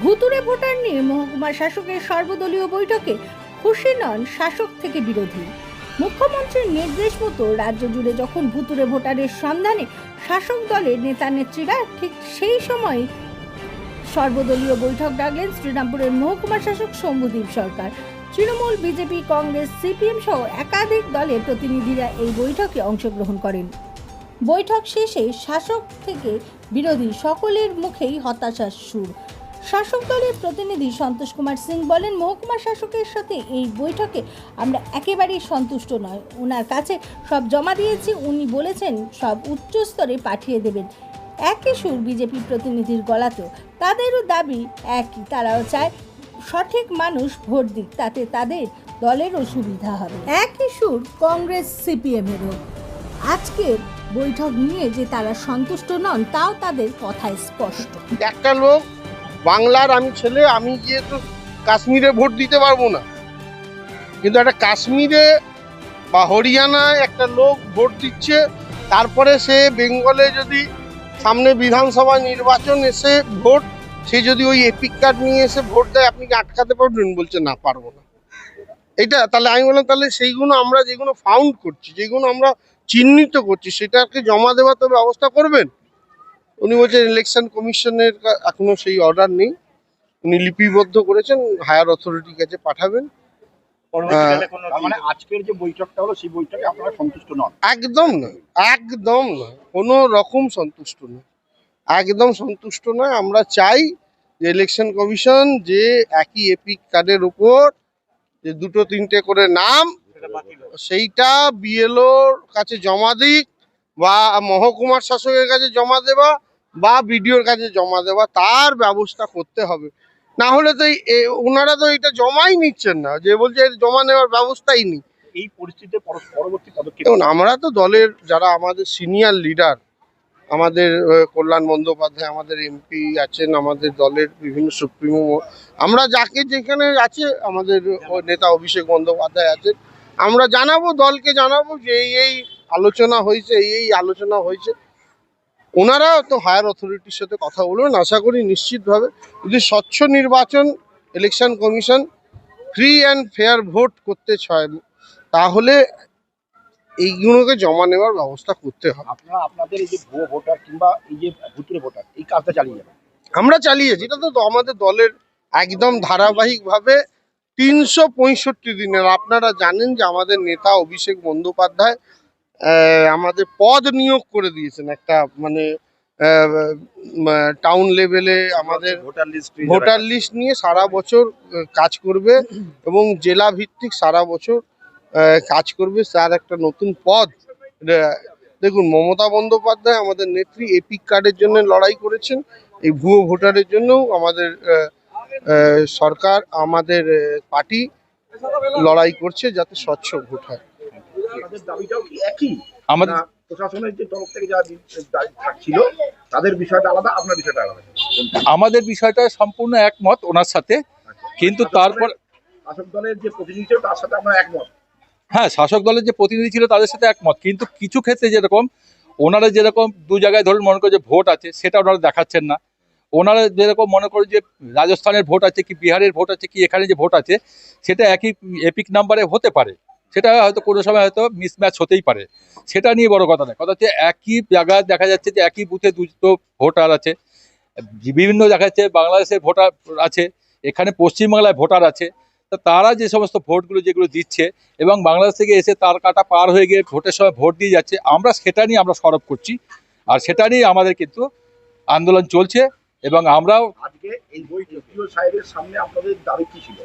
ভুতুরে ভোটার নিয়ে মহকুমা শাসকের সর্বদলীয় বৈঠকে খুশি নন শাসক থেকে বিরোধী। মুখ্যমন্ত্রীর নির্দেশ মতো রাজ্য জুড়ে যখন ভুতুরে ভোটারের সন্ধানে শাসক দলের নেতা নেত্রীরা ঠিক সেই সময় সর্বদলীয় বৈঠক ডাকলেন শ্রীরামপুরের মহকুমা শাসক Shambhudip Sarkar. Trinamool, BJP, Congress, CPM সহ একাধিক দলের প্রতিনিধিরা এই বৈঠকে অংশগ্রহণ করেন। বৈঠক শেষে শাসক থেকে বিরোধী সকলের মুখেই হতাশার সুর। শাসক দলের প্রতিনিধি সন্তোষ কুমার সিং বলেন, মহকুমা শাসকের সাথে এই বৈঠকে আমরা একেবারেই সন্তুষ্ট নয়। ওনার কাছে সব জমা দিয়েছি, উনি বলেছেন সব উচ্চস্তরে পাঠিয়ে দেবেন। একই সুর বিজেপি প্রতিনিধির গলাতেও। তাদেরও দাবি একই, তারাও চায় সঠিক মানুষ ভোট দিক, তাতে তাদের দলেরও সুবিধা হবে। একই সুর কংগ্রেস সিপিএমেরও। আজকের বৈঠক নিয়ে যে তারা সন্তুষ্ট নন, তাও তাদের কথায় স্পষ্ট। একটা লোক বাংলার আমি ছেলে, আমি গিয়ে তো কাশ্মীরে ভোট দিতে পারব না। কিন্তু একটা কাশ্মীরে বা হরিয়ানায় একটা লোক ভোট দিচ্ছে, তারপরে সে বেঙ্গলে যদি সামনে বিধানসভা নির্বাচন এসে ভোট, সে যদি ওই এপিক কার্ড নিয়ে এসে ভোট দেয়, আপনি কি আটকাতে পারবেন? বলছে, না, পারব না। এটা তাহলে আমি বললাম, তাহলে সেইগুলো আমরা যেগুলো ফাউন্ড করছি, যেগুলো আমরা চিহ্নিত করছি, সেটাকে জমা দেওয়ার তো ব্যবস্থা করবেন? উনি বলছেন ইলেকশন কমিশনের কা- এখনও সেই অর্ডার নেই। উনি লিপিবদ্ধ করেছেন হায়ার অথরিটির কাছে পাঠাবেন। মানে আজকের যে বৈঠকটা হলো সেই বৈঠকে আপনারা সন্তুষ্ট নন? একদম না একদম না। কোনো রকম সন্তুষ্ট নয় একদম সন্তুষ্ট নয় আমরা চাই যে ইলেকশন কমিশন যে একই এপিক কার্ডের উপর যে দুটো তিনটে করে নাম। সেইটা বিএলওর কাছে জমা দিক বা মহকুমার শাসকের কাছে জমা দেওয়া বা বিডিওর কাছে জমা দেওয়া তার ব্যবস্থা করতে হবে। না হলে তো এই- ওনারা তো এটা জমাই নিচ্ছেন না। যে বলছে জমা নেওয়ার ব্যবস্থাই নেই। এই পরিস্থিতিতে পর- পরবর্তী পদক্ষেপ দেখুন আমরা তো দলের যারা আমাদের সিনিয়র লিডার আমাদের কল্যাণ বন্দ্যোপাধ্যায় আমাদের এমপি আছেন আমাদের দলের বিভিন্ন সুপ্রিমো আমরা যাকে যেখানে আছে আমাদের নেতা অভিষেক বন্দ্যোপাধ্যায় আছেন আমরা জানাব দলকে জানাব যে এই এই আলোচনা হয়েছে এই এই আলোচনা হয়েছে। ওনারা তো হায়ার অথরিটির সাথে কথা বলুন আশা করি নিশ্চিতভাবে যদি স্বচ্ছ নির্বাচন election commission free and fair vote করতে চায় তাহলে এইগুলোকে জমা নেওয়ার ব্যবস্থা করতে হবে। আপনারা আপনাদের এই যে ভুয়ো ভোটার কিংবা এই যে ভুতুরে ভোটার এই কাজটা চালিয়ে যাবেন। আমরা চালিয়েছি এটা তো আমাদের দলের একদম ধারাবাহিকভাবে তিনশো পঁয়ষট্টি দিনের। আপনারা জানেন যে আমাদের নেতা অভিষেক বন্দ্যোপাধ্যায় আমাদের পদ নিয়োগ করে দিয়েছেন একটা মানে টাউন লেভেলে আমাদের ভোটার লিস্ট ভোটার লিস্ট নিয়ে সারা বছর কাজ করবে এবং জেলা ভিত্তিক সারা বছর কাজ করবে। তার একটা নতুন পদ দেখুন মমতা বন্দ্যোপাধ্যায় আমাদের নেত্রী এপিক কার্ডের জন্য লড়াই করেছেন। এই ভুয়ো ভোটারের জন্যও আমাদের সরকার আমাদের পার্টি লড়াই করছে যাতে স্বচ্ছ ভোট হয়। দাবিটাও কি একই? আমাদের প্রশাসনের যে তরফ থেকে যারা থাকছিল তাদের বিষয়টা আলাদা আপনার বিষয়টা আলাদা? আমাদের বিষয়টা সম্পূর্ণ একমত ওনার সাথে কিন্তু তারপর শাসক দলের যে প্রতিনিধি ছিল তার সাথে আমরা একমত? হ্যাঁ শাসক দলের যে প্রতিনিধি ছিল তাদের সাথে একমত কিন্তু কিছু ক্ষেত্রে যেরকম ওনারা যেরকম দু জায়গায় ধরুন মনে করে যে ভোট আছে সেটা ওনারা দেখাচ্ছেন না। ওনারা যেরকম মনে করে যে রাজস্থানের ভোট আছে কি বিহারের ভোট আছে কি এখানে যে ভোট আছে সেটা একই এপিক নাম্বারে হতে পারে। সেটা হয়তো কোনো সময় হয়তো মিসম্যাচ হতেই পারে। সেটা নিয়ে বড় কথা নয়। কথা হচ্ছে একই জায়গায় দেখা যাচ্ছে যে একই বুথে দুটো ভোটার আছে। বিভিন্ন দেখা যাচ্ছে বাংলাদেশের ভোটার আছে, এখানে পশ্চিমবাংলায় ভোটার আছে। তা তারা যে সমস্ত ভোটগুলো যেগুলো দিচ্ছে এবং বাংলাদেশ থেকে এসে তার কাটা পার হয়ে গিয়ে ভোটের সময় ভোট দিয়ে যাচ্ছে, আমরা সেটা নিয়ে আমরা সরব করছি। আর সেটা নিয়ে আমাদের কিন্তু আন্দোলন চলছে এবং আমরাও আজকে এই বই সাহেবের সামনে আপনাদের দাবি কি ছিল?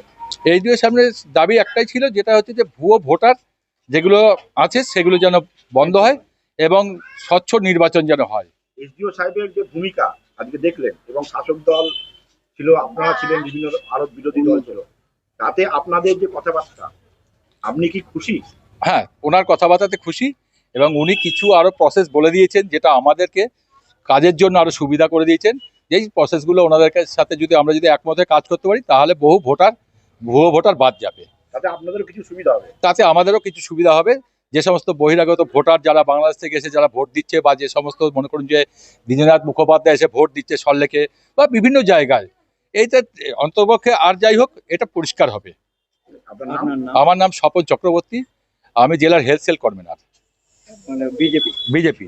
এই দিয়ে সামনে দাবি একটাই ছিল যেটা হচ্ছে যে ভুয়ো ভোটার যেগুলো আছে সেগুলো যেন বন্ধ হয় এবং স্বচ্ছ নির্বাচন যেন হয়। এসডিও সাহেবের যে ভূমিকা আজকে দেখলেন এবং শাসক দল ছিল আপনারা ছিলেন বিভিন্ন আরও বিরোধী দল ছিল তাতে আপনাদের যে কথাবার্তা আপনি কি খুশি? হ্যাঁ ওনার কথাবার্তাতে খুশি এবং উনি কিছু আরও প্রসেস বলে দিয়েছেন যেটা আমাদেরকে কাজের জন্য আরও সুবিধা করে দিয়েছেন। যেই প্রসেসগুলো ওনাদের সাথে যদি আমরা যদি একমতে কাজ করতে পারি তাহলে বহু ভোটার ভুয়ো ভোটার বাদ যাবে। তাতে আপনাদেরও কিছু সুবিধা হবে? তাতে আমাদেরও কিছু সুবিধা হবে। যে সমস্ত বহিরাগত ভোটার যারা বাংলাদেশ থেকে এসে যারা ভোট দিচ্ছে বা যে সমস্ত মনে করুন যে দিননাথ মুখোপাধ্যায় এসে ভোট দিচ্ছে সল্লেকে বা বিভিন্ন জায়গায় এইটা অন্তপক্ষে আর যাই হোক এটা পরিষ্কার হবে। আমার নাম স্বপন চক্রবর্তী। আমি জেলার health cell convener BJP? BJP.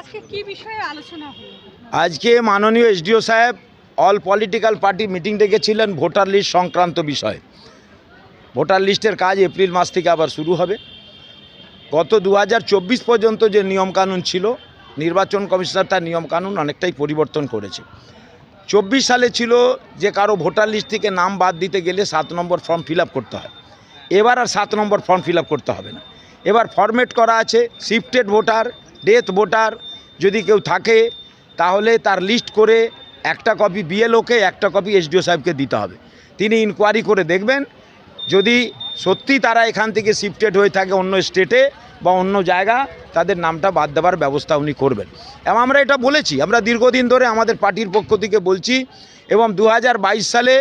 আজকে কি বিষয়ে আলোচনা হলো? আজকে মাননীয় এসডিও সাহেব অল পলিটিক্যাল পার্টি মিটিং ডেকেছিলেন ভোটার লিস্ট সংক্রান্ত বিষয়। ভোটার লিস্টের কাজ এপ্রিল মাস থেকে আবার শুরু হবে। গত দু হাজার চব্বিশ পর্যন্ত যে নিয়মকানুন ছিল, নির্বাচন কমিশনার তার নিয়মকানুন অনেকটাই পরিবর্তন করেছে। চব্বিশ সালে ছিল যে কারও ভোটার লিস্ট থেকে নাম বাদ দিতে গেলে সাত নম্বর ফর্ম ফিল করতে হয়। এবার আর সাত নম্বর ফর্ম ফিল করতে হবে না। এবার ফরম্যাট করা আছে, শিফটেড ভোটার, ডেথ ভোটার যদি কেউ থাকে, তাহলে তার লিস্ট করে একটা কপি বিএলওকে একটা কপি এসডিও সাহেবকে দিতে হবে। তিনি ইনকোয়ারি করে দেখবেন, যদি সত্যি তারা এখান থেকে শিফটেড হয়ে থাকে অন্য স্টেটে বা অন্য জায়গা, তাদের নামটা বাদ দেওয়ার ব্যবস্থা উনি করবেন। এবং আমরা এটা বলেছি, আমরা দীর্ঘদিন ধরে আমাদের পার্টির পক্ষ থেকে বলছি, এবং দু হাজার বাইশ সালে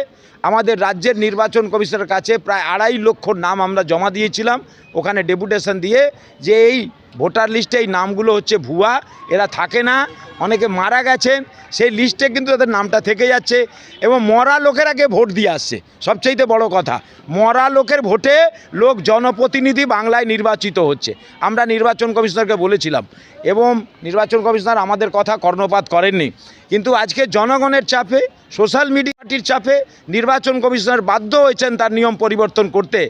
আমাদের রাজ্যের নির্বাচন কমিশনের কাছে প্রায় আড়াই লক্ষ নাম আমরা জমা দিয়েছিলাম, ওখানে ডেপুটেশন দিয়ে যে এই ভোটার লিস্টে এই নামগুলো হচ্ছে ভুয়া, এরা থাকে না, অনেকে মারা গেছেন, সেই লিস্টে কিন্তু তাদের নামটা থেকে যাচ্ছে এবং মরা লোকের আগে ভোট দিয়ে আসছে সবচাইতে বড় কথা। মরা লোকের ভোটে লোক জনপ্রতিনিধি বাংলায় নির্বাচিত হচ্ছে। আমরা নির্বাচন কমিশনারকে বলেছিলাম এবং নির্বাচন কমিশনার আমাদের কথা কর্ণপাত করেননি। কিন্তু আজকে জনগণের চাপে, সোশ্যাল মিডিয়াটির চাপে নির্বাচন কমিশনার বাধ্য হয়েছেন তার নিয়ম পরিবর্তন করতে।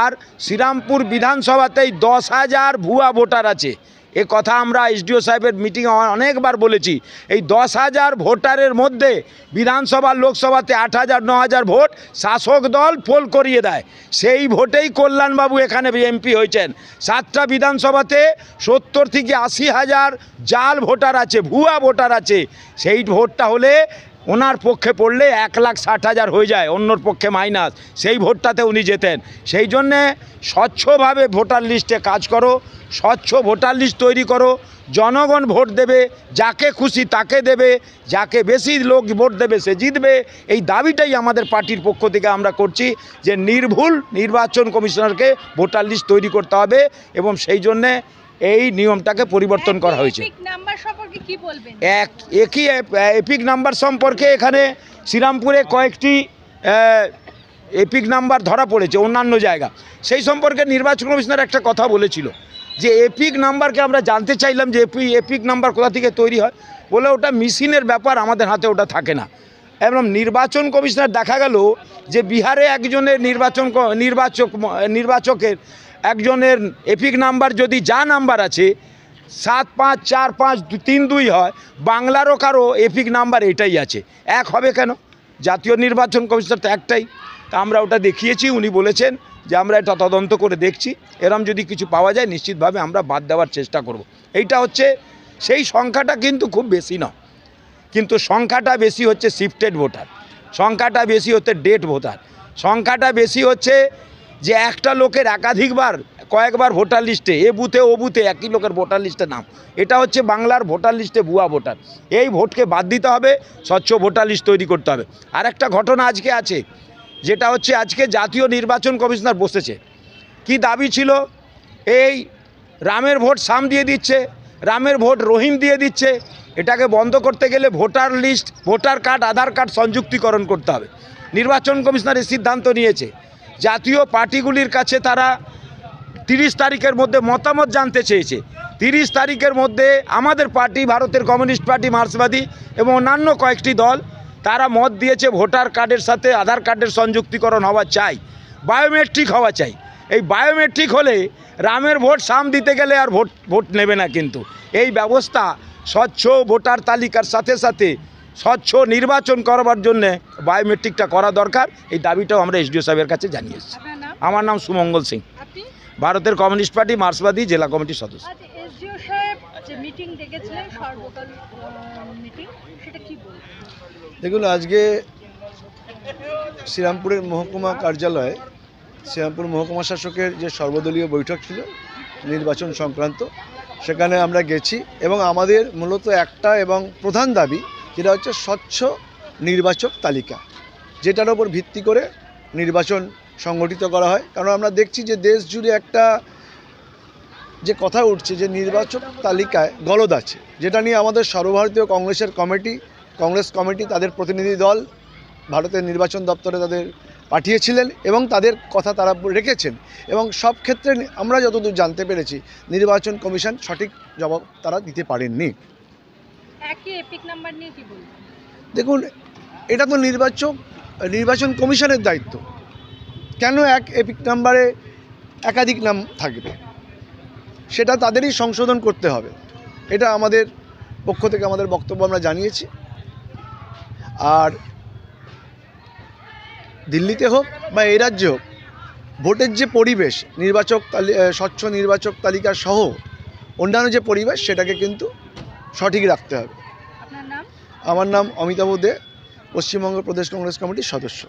আর শ্রীরামপুর বিধানসভাতেই দশ হাজার ভুয়া ভোটার আছে। এ কথা আমরা এসডিও সাহেবের মিটিংয়ে অনেকবার বলেছি। এই দশ হাজার ভোটারের মধ্যে বিধানসভা, লোকসভাতে আট হাজার, ন হাজার ভোট শাসক দল পোল করিয়ে দেয়। সেই ভোটেই কল্যাণবাবু এখানে এমপি হয়েছেন। সাতটা বিধানসভাতে সত্তর থেকে আশি হাজার জাল ভোটার আছে, ভুয়া ভোটার আছে। সেই ভোটটা হলে ওনার পক্ষে পড়লে এক লাখ ষাট হাজার হয়ে যায়, অন্যর পক্ষে মাইনাস। সেই ভোটটাতে উনি যেতেন সেই জন্যে স্বচ্ছভাবে ভোটার লিস্টে কাজ করো, স্বচ্ছ ভোটার লিস্ট তৈরি করো, জনগণ ভোট দেবে, যাকে খুশি তাকে দেবে, যাকে বেশি লোক ভোট দেবে সে জিতবে। এই দাবিটাই আমাদের পার্টির পক্ষ থেকে আমরা করছি যে নির্ভুল নির্বাচন কমিশনারকে ভোটার লিস্ট তৈরি করতে হবে এবং সেই জন্যে এই নিয়মটাকে পরিবর্তন করা হয়েছে। এক একই এপিক নাম্বার সম্পর্কে এখানে শ্রীরামপুরে কয়েকটি এপিক নাম্বার ধরা পড়েছে, অন্যান্য জায়গা। সেই সম্পর্কে নির্বাচন কমিশনার একটা কথা বলেছিল, যে এপিক নাম্বারকে আমরা জানতে চাইলাম যে এপি, এপিক নাম্বার কোথা থেকে তৈরি হয়, বলে ওটা মেশিনের ব্যাপার আমাদের হাতে ওটা থাকে না। এবং নির্বাচন কমিশনার দেখা গেল যে বিহারে একজনের নির্বাচন নির্বাচক নির্বাচকের একজনের এপিক নাম্বার যদি যা নাম্বার আছে সাত পাঁচ চার পাঁচ তিন দুই হয়। বাংলারও কারও এপিক নাম্বার এটাই আছে। এক হবে কেন? জাতীয় নির্বাচন কমিশনার তো একটাই। তা আমরা ওটা দেখিয়েছি, উনি বলেছেন যে আমরা এটা তদন্ত করে দেখছি। এরম যদি কিছু পাওয়া যায়, নিশ্চিতভাবে আমরা বাদ দেওয়ার চেষ্টা করব। এইটা হচ্ছে, সেই সংখ্যাটা কিন্তু খুব বেশি নয়। কিন্তু সংখ্যাটা বেশি হচ্ছে শিফটেড ভোটার সংখ্যাটা বেশি হচ্ছে ডেট ভোটার সংখ্যাটা বেশি হচ্ছে যে একটা লোকের একাধিকবার কয়েকবার ভোটার লিস্টে, এ বুথে, ও বুথে একই লোকের ভোটার লিস্টে নাম। এটা হচ্ছে বাংলার ভোটার লিস্টে ভুয়া ভোটার। এই ভোটকে বাদ দিতে হবে, স্বচ্ছ ভোটার লিস্ট তৈরি করতে হবে। আর একটা ঘটনা আজকে আছে, যেটা হচ্ছে আজকে জাতীয় নির্বাচন কমিশনার বসেছে। কি দাবি ছিল? এই রামের ভোট সাম দিয়ে দিচ্ছে, রামের ভোট রহিম দিয়ে দিচ্ছে। এটাকে বন্ধ করতে গেলে voter list, voter card, Aadhaar card সংযুক্তিকরণ করতে হবে। নির্বাচন কমিশনার এই সিদ্ধান্ত নিয়েছে। জাতীয় পার্টিগুলির কাছে তারা তিরিশ তারিখের মধ্যে মতামত জানতে চেয়েছে। তিরিশ তারিখের মধ্যে আমাদের পার্টি ভারতের কমিউনিস্ট পার্টি মার্ক্সবাদী এবং অন্যান্য কয়েকটি দল তারা মত দিয়েছে ভোটার কার্ডের সাথে আধার কার্ডের সংযুক্তিকরণ হওয়া চাই বায়োমেট্রিক হওয়া চাই। এই বায়োমেট্রিক হলে রামের ভোট সাম দিতে গেলে আর ভোট ভোট নেবে না কিন্তু। এই ব্যবস্থা স্বচ্ছ ভোটার তালিকার সাথে সাথে স্বচ্ছ নির্বাচন করবার জন্য বায়োমেট্রিকটা করা দরকার। এই দাবিটাও আমরা এসডিও সাহেবের কাছে জানিয়েছি। আমার নাম সুমঙ্গল সিং। ভারতের কমিউনিস্ট পার্টি মার্ক্সবাদী জেলা কমিটির সদস্য। আজ এসডিও সাহেব যে মিটিং ডেকেছিলেন সর্বদল মিটিং সেটা কি বলবেন দেখুন আজকে শ্রীরামপুরের মহকুমা কার্যালয়ে শ্রীরামপুর মহকুমা শাসকের যে সর্বদলীয় বৈঠক ছিল নির্বাচন সংক্রান্ত সেখানে আমরা গেছি এবং আমাদের মূলত একটা এবং প্রধান দাবি যেটা হচ্ছে স্বচ্ছ নির্বাচক তালিকা যেটার ওপর ভিত্তি করে নির্বাচন সংগঠিত করা হয়। কারণ আমরা দেখছি যে দেশ জুড়ে একটা যে কথা উঠছে যে নির্বাচক তালিকায় গলদ আছে যেটা নিয়ে আমাদের সর্বভারতীয় কংগ্রেসের কমিটি কংগ্রেস কমিটি তাদের প্রতিনিধি দল ভারতের নির্বাচন দপ্তরে তাদের পাঠিয়েছিলেন এবং তাদের কথা তারা রেখেছেন। এবং সব ক্ষেত্রে আমরা যতদূর জানতে পেরেছি নির্বাচন কমিশন সঠিক জবাব তারা দিতে পারেননি। দেখুন এটা তো নির্বাচক নির্বাচন কমিশনের দায়িত্ব। কেন এক এপিক নাম্বারে একাধিক নাম থাকবে? সেটা তাদেরই সংশোধন করতে হবে। এটা আমাদের পক্ষ থেকে আমাদের বক্তব্য আমরা জানিয়েছি। আর দিল্লিতে হোক বা এই রাজ্যে হোক ভোটের যে পরিবেশ নির্বাচক স্বচ্ছ নির্বাচক তালিকা সহ অন্যান্য যে পরিবেশ সেটাকে কিন্তু সঠিক রাখতে হবে। আমার নাম অমিতাভ দে পশ্চিমবঙ্গ প্রদেশ কংগ্রেস কমিটির সদস্য।